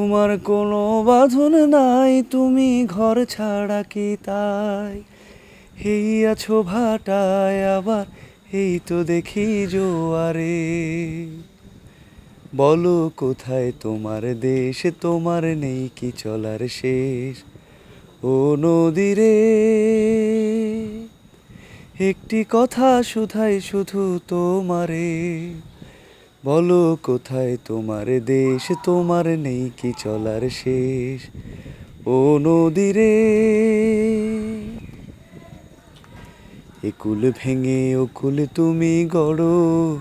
তোমার কোনো বাঁধন নাই, তুমি ঘর ছাড়া কি তাই? হেই আছো ভাটায় আবার, এই তো দেখি জোয়ারে। বলো কোথায় তোমার দেশ, তোমার নেই কি চলার শেষ? ও নদীরে। একটি কথা শুধাই শুধু তোমারে। বলো কোথায় তোমার দেশ? তোমার নেই কি চলার শেষ? ও নদীরে। একুল ভেঙে ওকুল তুমি গড়ো।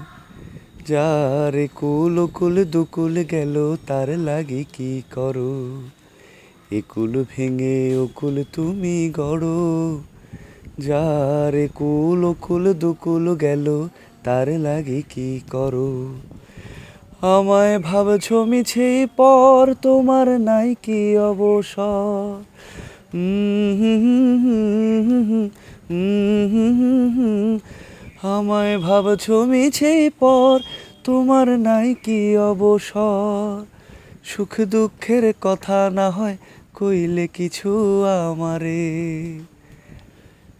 যার কুল কুল দুকুল গেল, তার লাগে কি করো? একুল ভেঙে ওকুল তুমি গড়ো। যার কুল কুল দুকুল গেল তার লাগে কি করো? আমায় ভাবছ মিছে পর তোমার নাই কি অবসর? আমায় ভাবছ মিছে পর তোমার নাই কি অবসর? সুখ দুঃখের কথা না হয় কইলে কিছু আমারে।